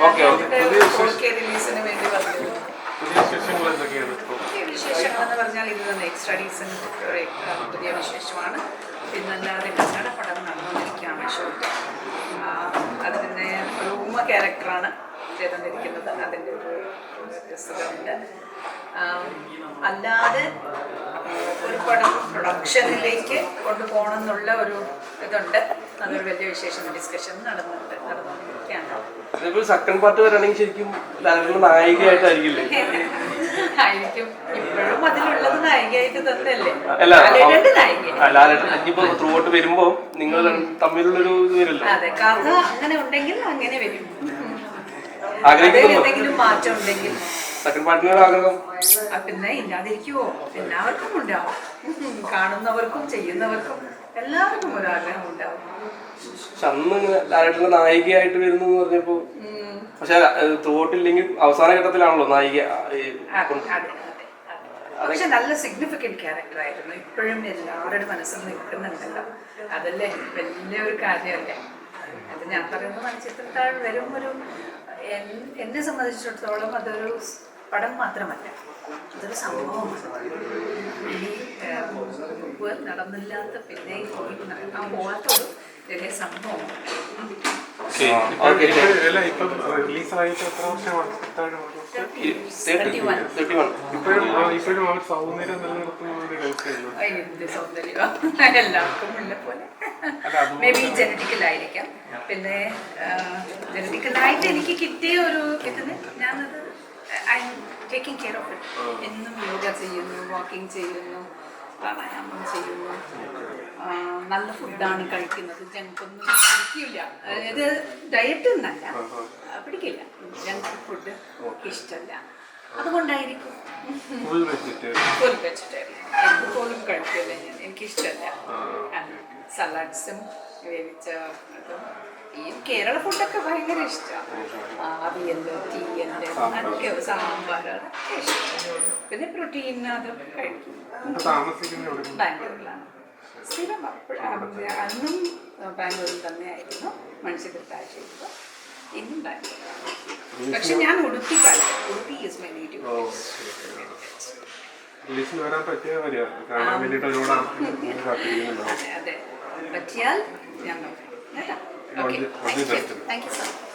Okay okay. റിലീസിന് വേണ്ടി പുതിയ വിശേഷങ്ങൾ എന്തൊക്കെയാണ് ഇപ്പോൾ പുതിയ പറഞ്ഞാൽ ഇത് തന്നെ എക്സ്ട്രാ ഡീസന്റ് ഒരു ആ, പുതിയ വിശേഷമാണ്. പിന്നല്ലാതെ കന്നഡ പടം നടന്നുകൊണ്ടിരിക്കുകയാണ് ഷോട്ട്. അതിന്റെ പിന്നെ ഒരു ഉമ്മ ക്യാരക്ടറാണ് ചേർന്നിരിക്കുന്നത് അതിന്റെ ഒരു രസമുണ്ട് അല്ലാതെ ഒരു പടം പ്രൊഡക്ഷനിലേക്ക് കൊണ്ടുപോകണം എന്നുള്ള ഒരു ഇതുണ്ട്. അതൊരു വലിയ വിശേഷം ഡിസ്കഷൻ നടന്നുണ്ട് നടന്നുകൊണ്ടിരിക്കുകയാണ് സെക്കൻഡ് പാർട്ട് വരാണെങ്കിൽ ശരിക്കും നായികയായിട്ടായിരിക്കില്ലേ? ആയിരിക്കും. ഇപ്പോഴും അതിലുള്ളത് നായികയായിട്ട് തന്നെയല്ലേ? ത്രൂ ഔട്ട് വരുമ്പോ നിങ്ങൾ തമ്മിലുള്ളൊരു അതെ കഥ അങ്ങനെ ഉണ്ടെങ്കിൽ അങ്ങനെ വരും. എന്തെങ്കിലും മാറ്റം ഉണ്ടെങ്കിൽ. സെക്കൻഡ് ആഗ്രഹം. പിന്നെ ഇല്ലാതിരിക്കുവോ? എല്ലാവർക്കും ഉണ്ടാവും. കാണുന്നവർക്കും ചെയ്യുന്നവർക്കും. എല്ലാവർക്കും ഒരു ആഗ്രഹം ഉണ്ടാവും പക്ഷെ അന്ന് ലാലേട്ടന്റെ നായികയായിട്ട് വരുന്നു എന്ന് പറഞ്ഞപ്പോ. പക്ഷെ തോട്ടില്ലെങ്കിൽ അവസാന ഘട്ടത്തിലാണല്ലോ നായിക. പക്ഷെ നല്ല സിഗ്നിഫിക്കന്റ് ക്യാരക്ടർ ആയിരുന്നു. ഇപ്പോഴും എല്ലാവരുടെ മനസ്സിൽ നിൽക്കുന്നുണ്ടല്ലോ. അതല്ലേ? വലിയൊരു കാര്യമല്ലേ? അത് ഞാൻ പറയുന്നത് താഴെ വരും ഒരു എന്നെ സംബന്ധിച്ചിടത്തോളം അതൊരു പടം മാത്രമല്ല അതൊരു സംഭവമാണ്. മുമ്പ് നടന്നില്ലാത്ത പിന്നെ ആ നടക്കാൻ പോവാത്തൊരു വലിയ സംഭവമാണ് എല്ലാവർക്കും ഉള്ള പോലെ. മേ ബി ജനറ്റിക്കലായിരിക്കാം. പിന്നെ ജനറ്റിക്കലായിട്ട് എനിക്ക് കിട്ടിയ ഒരു ഇതിന് ഞാനത് I taking care of it എന്നും യോഗ ചെയ്യുന്നു വാക്കിംഗ് ചെയ്യുന്നു പ്രാണായാമം ചെയ്യുന്നു. നല്ല ഫുഡാണ് കഴിക്കുന്നത്. ജങ്കൊന്നും പിടിക്കില്ല അതായത് ഡയറ്റ് ഒന്നല്ല. ആ, പിടിക്കില്ല. ജങ്ക് ഫുഡ് ഇഷ്ടമല്ല അതുകൊണ്ടായിരിക്കും. ഫുൾ വെജിറ്റേറിയൻ എന്തുപോലും പോലും കഴിക്കില്ല ഞാൻ. എനിക്കിഷ്ടമല്ല സലാഡ്സും വേവിച്ച അതും. ഈ കേരള ഫുഡൊക്കെ ഭയങ്കര ഇഷ്ടമാണ് ആവിയല്ലോ തീയൽ അതൊക്കെ ഇഷ്ടം. പിന്നെ പ്രോട്ടീൻ അതൊക്കെ കഴിക്കും. ബാംഗ്ലൂരിലാണ്. സ്ഥിരം അന്നും ബാംഗ്ലൂരിൽ തന്നെയായിരുന്നു. ചെയ്തത് ഇന്നും ബാംഗ്ലൂരാണ് പക്ഷെ ഞാൻ Udupi Udupi is my native റിലീസിന് വരാൻ പറ്റിയ വരിക കാണാൻ വേണ്ടിയിട്ട് ഒരുപാട് ആൾക്കാർ കാത്തിരിക്കുന്നുണ്ടാവും അതെ അതെ. പറ്റിയാൽ ഞാൻ Okay. Thank you. Thank you, sir.